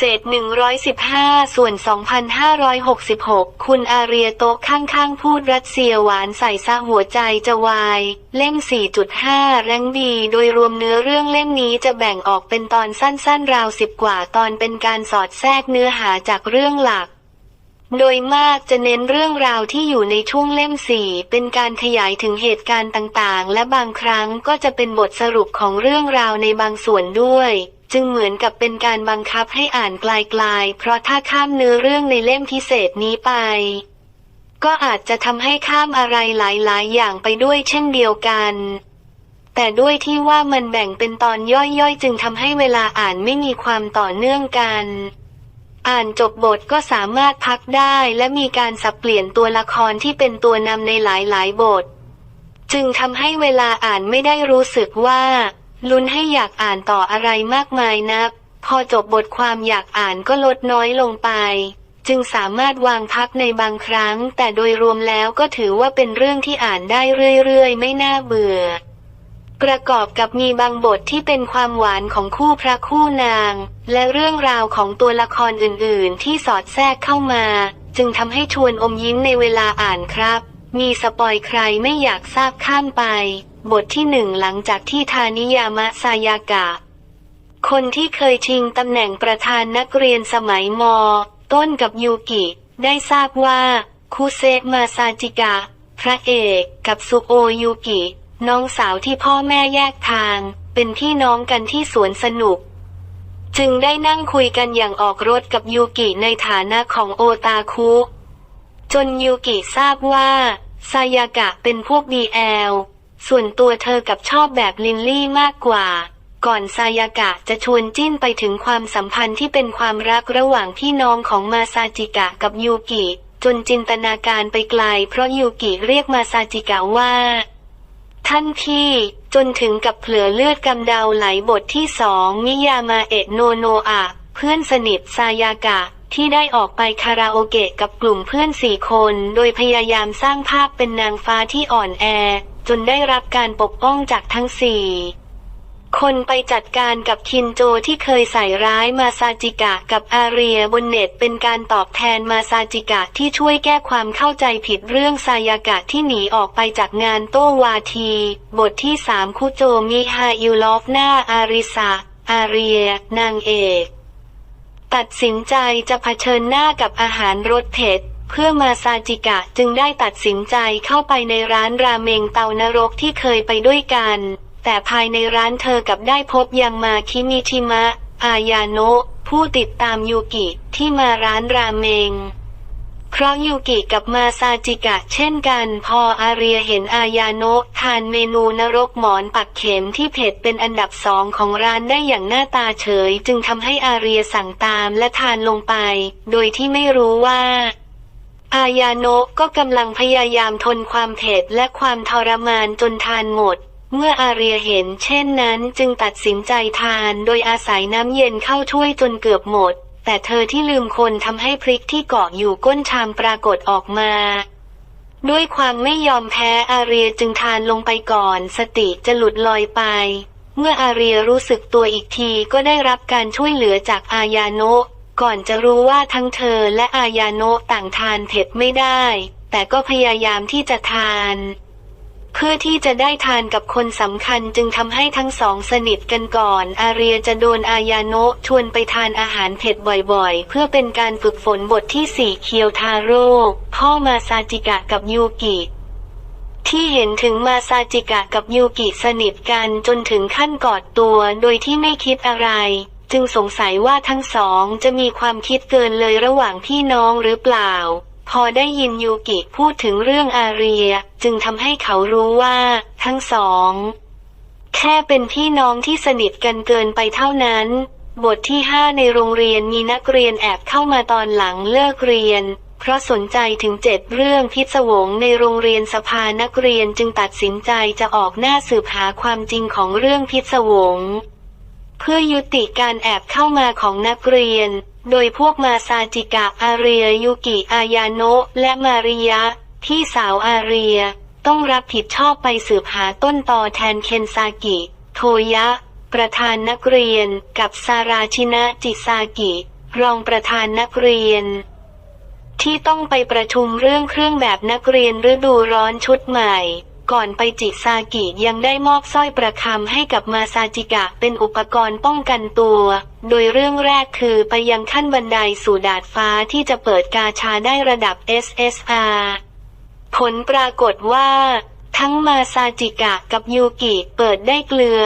เศษ 115 ส่วน 2,566 คุณอาเรียโต๊ะข้างๆ พูดรัสเซียหวานใส่ซะหัวใจจะวาย เล่ม 4.5 แรงดีโดยรวมเนื้อเรื่องเล่มนี้จะแบ่งออกเป็นตอนสั้นๆ ราวสิบกว่าตอนเป็นการสอดแทรกเนื้อหาจากเรื่องหลักโดยมากจะเน้นเรื่องราวที่อยู่ในช่วงเล่มสี่เป็นการขยายถึงเหตุการณ์ต่างๆ และบางครั้งก็จะเป็นบทสรุปของเรื่องราวในบางส่วนด้วย จึงเหมือนกับเป็นการบังคับให้อ่านไกลๆ เพราะถ้าข้ามเนื้อเรื่องในเล่มพิเศษนี้ไป ก็อาจจะทำให้ข้ามอะไรหลายๆ อย่างไปด้วยเช่นเดียวกัน แต่ด้วยที่ว่ามันแบ่งเป็นตอนย่อยๆ จึงทำให้เวลาอ่านไม่มีความต่อเนื่องกัน อ่านจบบทก็สามารถพักได้และมีการสับเปลี่ยนตัวละครที่เป็นตัวนำในหลายๆ บท จึงทำให้เวลาอ่านไม่ได้รู้สึกว่า ลุ้นให้อยากอ่านต่ออะไรมากมายนัก พอจบบทความอยากอ่านก็ลดน้อยลงไป จึงสามารถวางพักในบางครั้ง แต่โดยรวมแล้วก็ถือว่าเป็นเรื่องที่อ่านได้เรื่อยๆ ไม่น่าเบื่อ ประกอบกับมีบางบทที่เป็นความหวานของคู่พระคู่นาง และเรื่องราวของตัวละครอื่นๆ ที่สอดแทรกเข้ามา จึงทำให้ชวนอมยิ้มในเวลาอ่านครับ มีสปอยใครไม่อยากทราบข้ามไป บทที่หนึ่งหลังจากที่ทานิยามะซายากะ คนที่เคยชิงตำแหน่งประธานนักเรียนสมัยม ต้นกับยูกิ ได้ทราบว่าคุเซะมาซาจิกะ พระเอกกับซุโอยูกิ น้องสาวที่พ่อแม่แยกทาง เป็นพี่น้องกันที่สวนสนุก จึงได้นั่งคุยกันอย่างออกรถกับยูกิในฐานะของโอตาคุ จนยูกิทราบว่าซายากะเป็นพวกดีแอล ส่วนตัวเธอกับชอบแบบลินลี่มากกว่า ก่อนซายากะจะชวนจิ้นไปถึงความสัมพันธ์ที่เป็นความรักระหว่างพี่น้องของมาซาจิกะกับยูกิ จนจินตนาการไปไกลเพราะยูกิเรียกมาซาจิกะว่า ท่านพี่จนถึงกับเผลือเลือดกำเดาไหลบทที่สองมิยามาเอะโนโนอะเพื่อนสนิทซายากะที่ได้ออกไปคาราโอเกะกับกลุ่มเพื่อนสี่คน โดยพยายามสร้างภาพเป็นนางฟ้าที่อ่อนแอ จนได้รับการปกป้องจากทั้งสี่คนไปจัดการกับคินโจที่เคยใส่ร้ายมาซาจิกะกับอาเรียบนเน็ตเป็นการตอบแทนมาซาจิกะที่ช่วยแก้ความเข้าใจผิดเรื่องซายากะที่หนีออกไปจากงานโต้วาที บทที่สามคุโจมิฮาอิลอฟนาอาริสาอาเรีย นางเอก ตัดสินใจจะเผชิญหน้ากับอาหารรสเผ็ด เพื่อมาซาจิกะจึงได้ตัดสินใจเข้าไปในร้านราเมงเตานรกที่เคยไปด้วยกัน แต่ภายในร้านเธอกับได้พบยังมาคิมิชิมะ อายาโนะ ผู้ติดตามยูกิที่มาร้านราเมงเพราะยูกิกับมาซาจิกะเช่นกัน พออาเรียเห็นอายาโนะทานเมนูนรกหมอนปักเข็มที่เผ็ดเป็นอันดับสองของร้านได้อย่างหน้าตาเฉย จึงทำให้อาเรียสั่งตามและทานลงไป โดยที่ไม่รู้ว่า อายาโนะก็กำลังพยายามทนความเผ็ดและความทรมานจนทานหมด เมื่ออาเรียเห็นเช่นนั้นจึงตัดสินใจทานโดยอาศัยน้ำเย็นเข้าช่วยจนเกือบหมด แต่เธอที่ลืมคนทำให้พริกที่เกาะอยู่ก้นชามปรากฏออกมา ด้วยความไม่ยอมแพ้อาเรียจึงทานลงไปก่อน สติจะหลุดลอยไป เมื่ออาเรียรู้สึกตัวอีกทีก็ได้รับการช่วยเหลือจากอายาโนะ ก่อนจะรู้ว่าทั้งเธอและอายาโนะต่างทานเผ็ดไม่ได้ แต่ก็พยายามที่จะทาน เพื่อที่จะได้ทานกับคนสำคัญจึงทำให้ทั้งสองสนิทกันก่อน อาเรียจะโดนอายาโนะชวนไปทานอาหารเผ็ดบ่อยๆ เพื่อเป็นการฝึกฝนบทที่สี่เคียวทาโร่พ่อมาซาจิกะกับยูกิที่เห็นถึงมาซาจิกะกับยูกิสนิทกันจนถึงขั้นกอดตัวโดยที่ไม่คิดอะไร จึงสงสัยว่าทั้งสองจะมีความคิดเกินเลยระหว่างพี่น้องหรือเปล่า พอได้ยินยูกิพูดถึงเรื่องอาเรีย จึงทำให้เขารู้ว่า ทั้งสอง แค่เป็นพี่น้องที่สนิทกันเกินไปเท่านั้น บทที่ห้าในโรงเรียนมีนักเรียนแอบเข้ามาตอนหลังเลิกเรียน เพราะสนใจถึงเจ็ดเรื่องพิศวงในโรงเรียนสภานักเรียนจึงตัดสินใจจะออกหน้าสืบหาความจริงของเรื่องพิศวง เพื่อยุติการแอบเข้ามาของนักเรียน โดยพวกมาซาจิกะอาเรียยูกิอายาโนะและมาริยะพี่สาวอาเรีย ต้องรับผิดชอบไปสืบหาต้นตอแทนเคนซากิ โทยะ ประธานนักเรียนกับซาราชินะจิซากิ รองประธานนักเรียน ที่ต้องไปประชุมเรื่องเครื่องแบบนักเรียนฤดูร้อนชุดใหม่ ก่อนไปจิซากิยังได้มอบสร้อยประคำให้กับมาซาจิกะเป็นอุปกรณ์ป้องกันตัว โดยเรื่องแรกคือไปยังขั้นบันไดสู่ดาดฟ้าที่จะเปิดกาชาได้ระดับ SSR ผลปรากฏว่า ทั้งมาซาจิกะกับยูกิเปิดได้เกลือ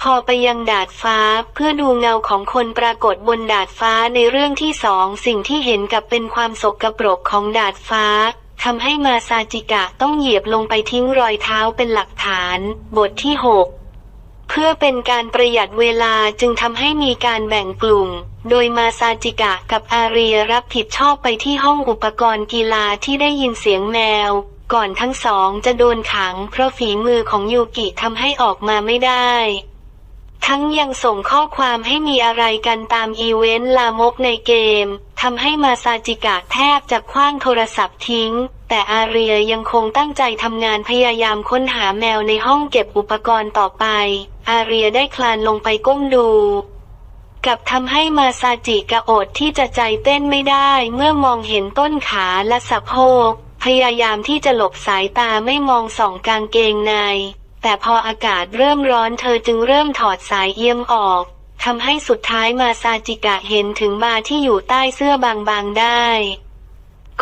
พอไปยังดาดฟ้าเพื่อดูเงาของคนปรากฏบนดาดฟ้าในเรื่องที่สองสิ่งที่เห็นกับเป็นความสกรปรกของดาดฟ้า ทำให้มาซาจิกะต้องเหยียบลงไปทิ้งรอยเท้าเป็นหลักฐาน บทที่ 6 เพื่อเป็นการประหยัดเวลาจึงทำให้มีการแบ่งกลุ่ม โดยมาซาจิกะกับอาเรียรับผิดชอบไปที่ห้องอุปกรณ์กีฬาที่ได้ยินเสียงแมว ก่อนทั้งสองจะโดนขังเพราะฝีมือของยูกิทำให้ออกมาไม่ได้ทั้งยังส่งข้อความให้มีอะไรกันตามอีเวนต์ลามกในเกม ทำให้มาซาจิกะแทบจะคว้างโทรศัพท์ทิ้ง แต่อาเรียยังคงตั้งใจทำงานพยายามค้นหาแมวในห้องเก็บอุปกรณ์ต่อไป อาเรียได้คลานลงไปก้มดู กับทำให้มาซาจิกะอดที่จะใจเต้นไม่ได้เมื่อมองเห็นต้นขาและสะโพก พยายามที่จะหลบสายตาไม่มองส่องกางเกงใน แต่พออากาศเริ่มร้อนเธอจึงเริ่มถอดสายเอี่ยมออก ทำให้สุดท้ายมาซาจิกะเห็นถึงบาที่อยู่ใต้เสื้อบางๆได้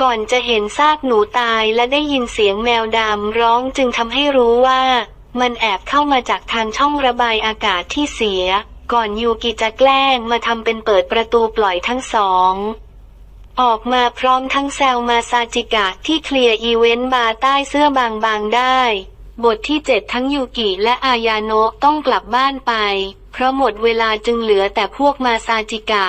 ก่อนจะเห็นซากหนูตายและได้ยินเสียงแมวดำร้องจึงทำให้รู้ว่า มันแอบเข้ามาจากทางช่องระบายอากาศที่เสีย ก่อนยูกิจะแกล้งมาทำเป็นเปิดประตูปล่อยทั้งสองออกมาพร้อมทั้งแซวมาซาจิกะที่เคลียร์อีเวนต์บาใต้เสื้อบางๆได้ บทที่เจ็ดทั้งยูกิและอายาโนะต้องกลับบ้านไป เพราะหมดเวลาจึงเหลือแต่พวกมาซาจิกะ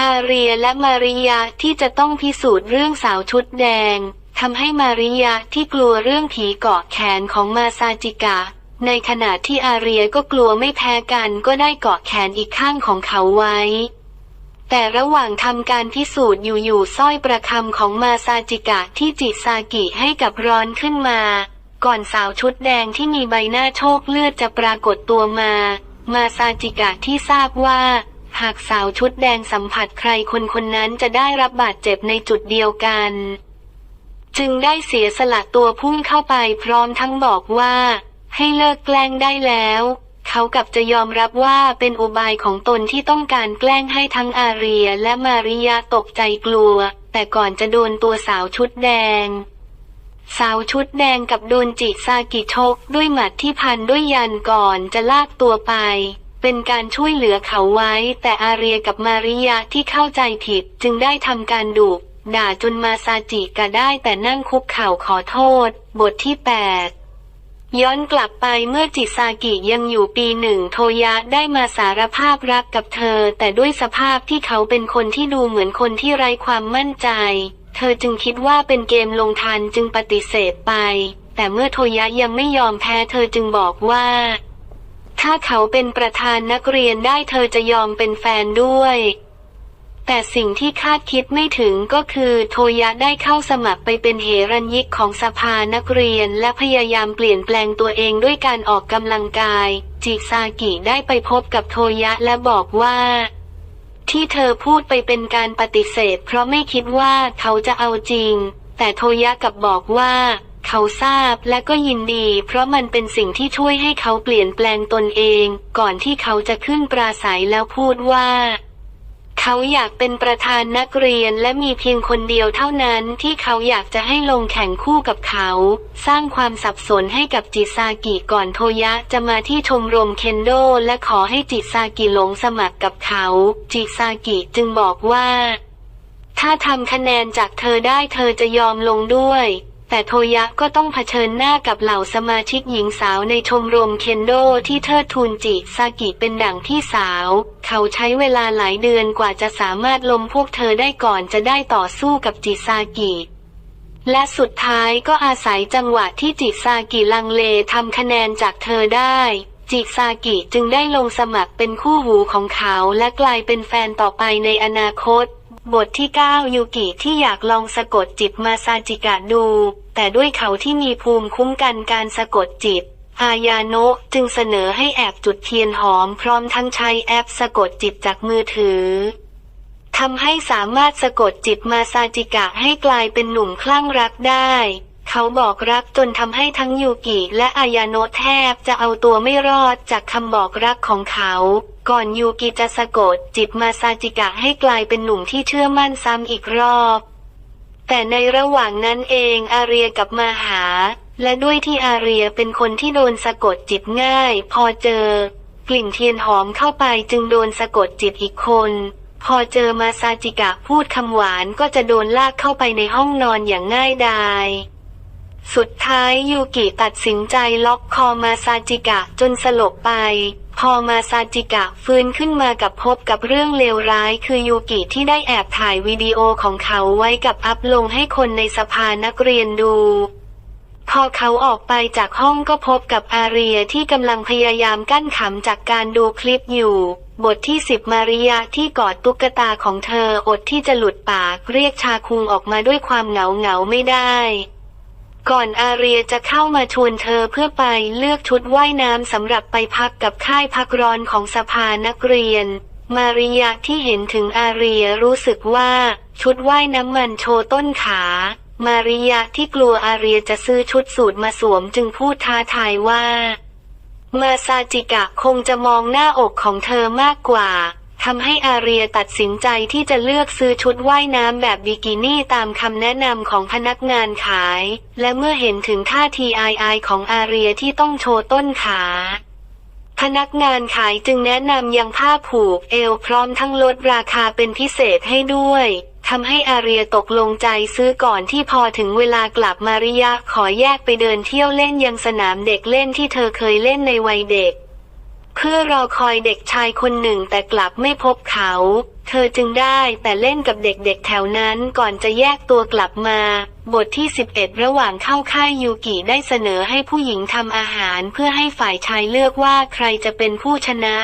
อาเรียและมาริยาที่จะต้องพิสูจน์เรื่องสาวชุดแดงทำให้มาริยาที่กลัวเรื่องผีเกาะแขนของมาซาจิกะ ในขณะที่อาเรียก็กลัวไม่แพ้กันก็ได้เกาะแขนอีกข้างของเขาไว้ แต่ระหว่างทำการพิสูจน์อยู่ๆสร้อยประคำของมาซาจิกะที่จิซากิให้กับร้อนขึ้นมา ก่อนสาวชุดแดงที่มีใบหน้าโชคเลือดจะปรากฏตัวมา มาซาจิกะที่ทราบว่า หากสาวชุดแดงสัมผัสใครคนคนนั้นจะได้รับบาดเจ็บในจุดเดียวกัน จึงได้เสียสละตัวพุ่งเข้าไปพร้อมทั้งบอกว่า ให้เลิกแกล้งได้แล้ว เขากับจะยอมรับว่าเป็นอุบายของตนที่ต้องการแกล้งให้ทั้งอาเรียและมาริยาตกใจกลัว แต่ก่อนจะโดนตัวสาวชุดแดง สาวชุดแดงกับโดนจิซากิชกด้วยหมัดที่พันด้วยยันก่อนจะลากตัวไป เป็นการช่วยเหลือเขาไว้ แต่อาเรียกับมาริยาที่เข้าใจผิดจึงได้ทำการดุด่าจนมาซาจิกะได้แต่นั่งคุกเข่าขอโทษ บทที่ 8 ย้อนกลับไปเมื่อจิซากิยังอยู่ปีหนึ่งโทยะได้มาสารภาพรักกับเธอ แต่ด้วยสภาพที่เขาเป็นคนที่ดูเหมือนคนที่ไร้ความมั่นใจ เธอจึงคิดว่าเป็นเกมลงทันจึงปฏิเสธไป แต่เมื่อโทยะยังไม่ยอมแพ้เธอจึงบอกว่า ถ้าเขาเป็นประธานนักเรียนได้เธอจะยอมเป็นแฟนด้วยแต่สิ่งที่คาดคิดไม่ถึงก็คือโทยะได้เข้าสมัครไปเป็นเหรัญยิกของสภานักเรียนและพยายามเปลี่ยนแปลงตัวเองด้วยการออกกำลังกาย จิซากิได้ไปพบกับโทยะและบอกว่า ที่เธอพูดไปเป็นการปฏิเสธ เพราะไม่คิดว่าเขาจะเอาจริง แต่โทยะกลับบอกว่า เขาทราบและก็ยินดี เพราะมันเป็นสิ่งที่ช่วยให้เขาเปลี่ยนแปลงตนเอง ก่อนที่เขาจะขึ้นปราศัยแล้วพูดว่า เขาอยากเป็นประธานนักเรียนและมีเพียงคนเดียวเท่านั้นที่เขาอยากจะให้ลงแข่งคู่กับเขา สร้างความสับสนให้กับจิซากิก่อนโทยะจะมาที่ชมรมเคนโดและขอให้จิซากิหลงสมัครกับเขา จิซากิจึงบอกว่า ถ้าทำคะแนนจากเธอได้เธอจะยอมลงด้วย แต่โทยะก็ต้องเผชิญหน้ากับเหล่าสมาชิกหญิงสาวในชมรมเคนโดที่เทิดทูนจิซากิเป็นดั่งพี่สาว เขาใช้เวลาหลายเดือนกว่าจะสามารถลมพวกเธอได้ก่อนจะได้ต่อสู้กับจิซากิและสุดท้ายก็อาศัยจังหวะที่จิซากิลังเลทำคะแนนจากเธอได้ จิซากิจึงได้ลงสมัครเป็นคู่หูของเขาและกลายเป็นแฟนต่อไปในอนาคต บทที่ 9 ยูกิที่อยากลองสะกดจิตมาซาจิกะดู แต่ด้วยเขาที่มีภูมิคุ้มกันการสะกดจิต อายาโนะจึงเสนอให้แอบจุดเทียนหอมพร้อมทั้งใช้แอปสะกดจิตจากมือถือทำให้สามารถสะกดจิตมาซาจิกะให้กลายเป็นหนุ่มคลั่งรักได้ เขาบอกรักจนทำให้ทั้งยูกิและอายาโนะแทบจะเอาตัวไม่รอดจากคำบอกรักของเขา ก่อนยูกิจะสะกดจิตมาซาจิกะให้กลายเป็นหนุ่มที่เชื่อมั่นซ้ำอีกรอบ แต่ในระหว่างนั้นเองอาเรียกลับมาหา และด้วยที่อาเรียเป็นคนที่โดนสะกดจิตง่าย พอเจอ กลิ่นเทียนหอมเข้าไปจึงโดนสะกดจิตอีกคนพอเจอมาซาจิกะพูดคำหวานก็จะโดนลากเข้าไปในห้องนอนอย่างง่ายดาย สุดท้ายยูกิตัดสินใจล็อกคอมาซาจิกะจนสลบไป พอมาซาจิกะฟื้นขึ้นมากับพบกับเรื่องเลวร้ายคือยูกิที่ได้แอบถ่ายวิดีโอของเขาไว้กับอัพลงให้คนในสภานักเรียนดู พอเขาออกไปจากห้องก็พบกับอาเรียที่กำลังพยายามกั้นขำจากการดูคลิปอยู่ บทที่สิบมาริยาที่กอดตุ๊กตาของเธออดที่จะหลุดปากเรียกชาคุงออกมาด้วยความเหงาเหงาไม่ได้ ก่อนอาเรียจะเข้ามาชวนเธอเพื่อไปเลือกชุดว่ายน้ำสำหรับไปพักกับค่ายพักร้อนของสภานักเรียน มาริยาที่เห็นถึงอาเรียรู้สึกว่า ชุดว่ายน้ำมันโชว์ต้นขา มาริยาที่กลัวอาเรียจะซื้อชุดสูทมาสวมจึงพูดท้าทายว่า มาซาจิกะคงจะมองหน้าอกของเธอมากกว่า ทำให้อาเรียตัดสินใจที่จะเลือกซื้อชุดว่ายน้ำแบบบิกินี่ตามคำแนะนำของพนักงานขาย และเมื่อเห็นถึงท่าทีอายๆของอาเรียที่ต้องโชว์ต้นขา พนักงานขายจึงแนะนำยังผ้าผูกเอวพร้อมทั้งลดราคาเป็นพิเศษให้ด้วยทำให้อาเรียตกลงใจซื้อก่อนที่พอถึงเวลากลับมาริยะขอแยกไปเดินเที่ยวเล่นยังสนามเด็กเล่นที่เธอเคยเล่นในวัยเด็ก เพื่อรอคอยเด็กชายคนหนึ่งแต่กลับไม่พบเขา เธอจึงได้แต่เล่นกับเด็กๆแถวนั้นก่อนจะแยกตัวกลับมา บทที่ 11 ระหว่างเข้าค่ายยูกิได้เสนอให้ผู้หญิงทำอาหารเพื่อให้ฝ่ายชายเลือกว่าใครจะเป็นผู้ชนะ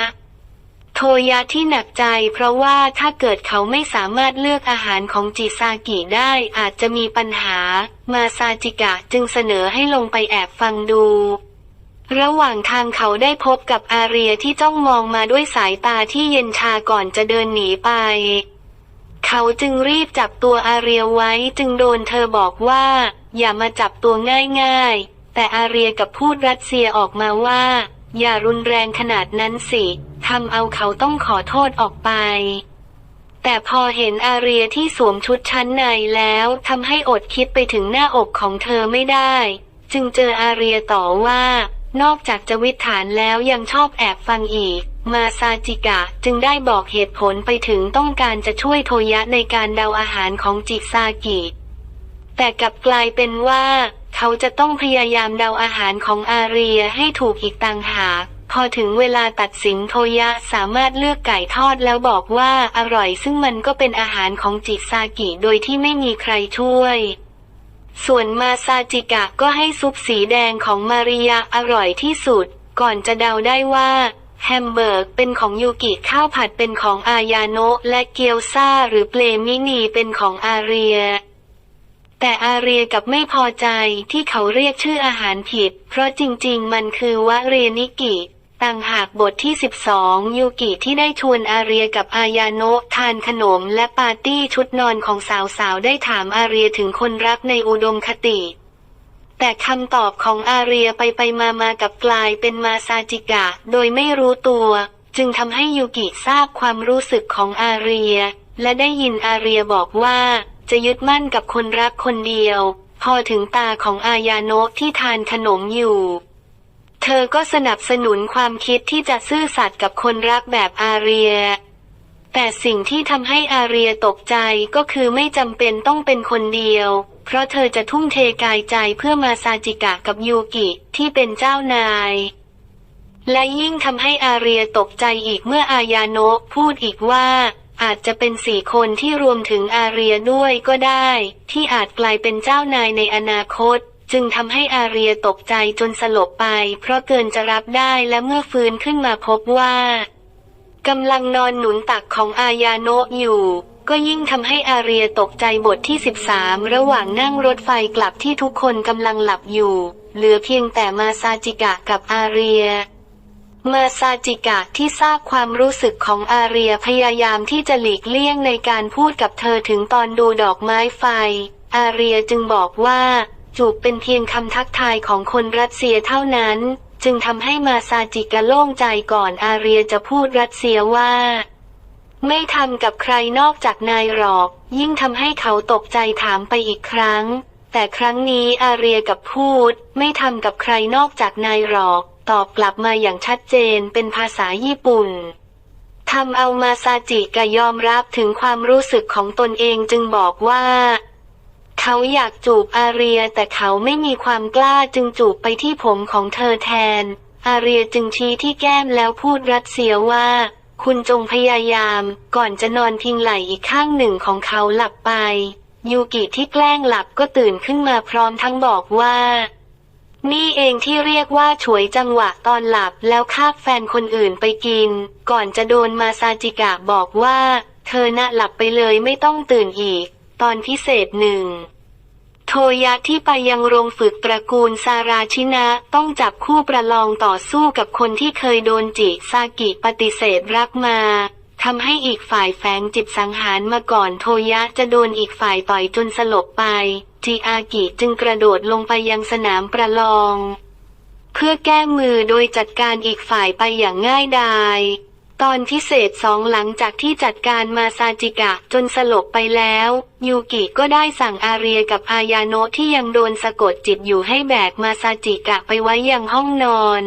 โทยะที่หนักใจเพราะว่าถ้าเกิดเขาไม่สามารถเลือกอาหารของจิซากิได้อาจจะมีปัญหา มาซาจิกะจึงเสนอให้ลงไปแอบฟังดู ระหว่างทางเขาได้พบกับอาเรียที่จ้องมองมาด้วยสายตาที่เย็นชาก่อนจะเดินหนีไป เขาจึงรีบจับตัวอาเรียไว้จึงโดนเธอบอกว่า อย่ามาจับตัวง่ายๆ แต่อาเรียกับพูดรัสเซียออกมาว่า อย่ารุนแรงขนาดนั้นสิทำเอาเขาต้องขอโทษออกไป แต่พอเห็นอาเรียที่สวมชุดชั้นในแล้วทำให้อดคิดไปถึงหน้าอกของเธอไม่ได้ จึงเจออาเรียต่อว่า นอกจากจะวิถฐานแล้วยังชอบแอบฟังอีก มาซาจิกะจึงได้บอกเหตุผลไปถึงต้องการจะช่วยโทยะในการเดาอาหารของจิซากิ แต่กลับกลายเป็นว่า เขาจะต้องพยายามเดาอาหารของอาเรียให้ถูกอีกต่างหากพอถึงเวลาตัดสินโทยะสามารถเลือกไก่ทอดแล้วบอกว่าอร่อยซึ่งมันก็เป็นอาหารของจิซากิโดยที่ไม่มีใครช่วย ส่วนมาซาจิกะก็ให้ซุปสีแดงของมาริยาอร่อยที่สุด ก่อนจะเดาได้ว่า แฮมเบอร์กเป็นของยูกิข้าวผัดเป็นของอายาโนะและเกียวซาหรือเปลมินีเป็นของอาเรีย แต่อาเรียกับไม่พอใจที่เขาเรียกชื่ออาหารผิด เพราะจริงๆ มันคือวะเรนิกิ ต่างหากบทที่ 12 ยูกิที่ได้ชวนอาเรียกับอายาโนะทานขนมและปาร์ตี้ชุดนอนของสาวๆ ได้ถามอาเรียถึงคนรักในอุดมคติ แต่คำตอบของอาเรียไปไปมามากับกลายเป็นมาซาจิกะ โดยไม่รู้ตัว จึงทำให้ยูกิทราบความรู้สึกของอาเรีย และได้ยินอาเรียบอกว่า จะยึดมั่นกับคนรักคนเดียว พอถึงตาของอายาโนะที่ทานขนมอยู่ เธอก็สนับสนุนความคิดที่จะซื่อสัตย์กับคนรักแบบอาเรีย แต่สิ่งที่ทำให้อาเรียตกใจก็คือไม่จำเป็นต้องเป็นคนเดียว เพราะเธอจะทุ่มเทกายใจเพื่อมาซาจิกะกับยูกิที่เป็นเจ้านายและยิ่งทำให้อาเรียตกใจอีกเมื่ออายาโนะพูดอีกว่า อาจจะเป็นสี่คนที่รวมถึงอาเรียด้วยก็ได้ ที่อาจกลายเป็นเจ้านายในอนาคต จึงทำให้อาเรียตกใจจนสลบไป เพราะเกินจะรับได้และเมื่อฟื้นขึ้นมาพบว่ากำลังนอนหนุนตักของอายาโนะอยู่ ก็ยิ่งทำให้อาเรียตกใจบทที่ 13 ระหว่างนั่งรถไฟกลับที่ทุกคนกำลังหลับอยู่ เหลือเพียงแต่มาซาจิกะกับอาเรียมาซาจิกะที่ทราบความรู้สึกของอาเรียพยายามที่จะหลีกเลี่ยงในการพูดกับเธอถึงตอนดูดอกไม้ไฟ อาเรียจึงบอกว่า จูบเป็นเพียงคำทักทายของคนรัสเซียเท่านั้น จึงทำให้มาซาจิกะโล่งใจก่อนอาเรียจะพูดรัสเซียว่า ไม่ทำกับใครนอกจากนายหรอก ยิ่งทำให้เขาตกใจถามไปอีกครั้ง แต่ครั้งนี้อาเรียกับพูด ไม่ทำกับใครนอกจากนายหรอก ตอบกลับมาอย่างชัดเจนเป็นภาษาญี่ปุ่นทำเอามาซาจิกะยอมรับถึงความรู้สึกของตนเองจึงบอกว่า เขาอยากจูบอาเรียแต่เขาไม่มีความกล้าจึงจูบไปที่ผมของเธอแทน อาเรียจึงชี้ที่แก้มแล้วพูดรัดเสียว่า คุณจงพยายาม ก่อนจะนอนพิงไหล่อีกข้างหนึ่งของเขาหลับไป ยูกิที่แกล้งหลับก็ตื่นขึ้นมาพร้อมทั้งบอกว่า นี่เองที่เรียกว่าฉวยจังหวะตอนหลับแล้วคาบแฟนคนอื่นไปกิน ก่อนจะโดนมาซาจิกะบอกว่า เธอน่ะหลับไปเลยไม่ต้องตื่นอีก ตอนพิเศษหนึ่ง ทยะที่ไปยังโรงฝึกตระกูลซาราชินะ ต้องจับคู่ประลองต่อสู้กับคนที่เคยโดนจิซากิปฏิเสธรักมาทำให้อีกฝ่ายแฝงจิตสังหารมาก่อนโทยะจะโดนอีกฝ่ายต่อยจนสลบไปจิอากิจึงกระโดดลงไปยังสนามประลอง เพื่อแก้มือโดยจัดการอีกฝ่ายไปอย่างง่ายดาย ตอนพิเศษสองหลังจากที่จัดการมาซาจิกะจนสลบไปแล้ว ยูกิก็ได้สั่งอาเรียกับอายาโนะที่ยังโดนสะกดจิตอยู่ให้แบกมาซาจิกะไปไว้ยังห้องนอน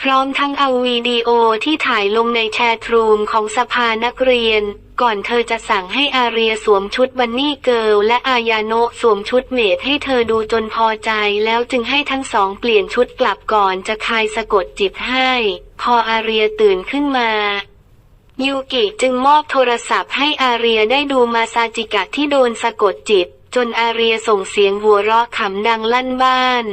พร้อมทั้งเอาวีดีโอที่ถ่ายลงในแชทรูมของสภานักเรียน ก่อนเธอจะสั่งให้อาเรียสวมชุดบันนี่เกิลและอายาโนะสวมชุดเมดให้เธอดูจนพอใจแล้วจึงให้ทั้งสองเปลี่ยนชุดกลับก่อนจะคายสะกดจิตให้ พออาเรียตื่นขึ้นมายูกิจึงมอบโทรศัพท์ให้อาเรียได้ดูมาซาจิกะที่โดนสะกดจิต จนอาเรียส่งเสียงหัวเราะขำดังลั่นบ้าน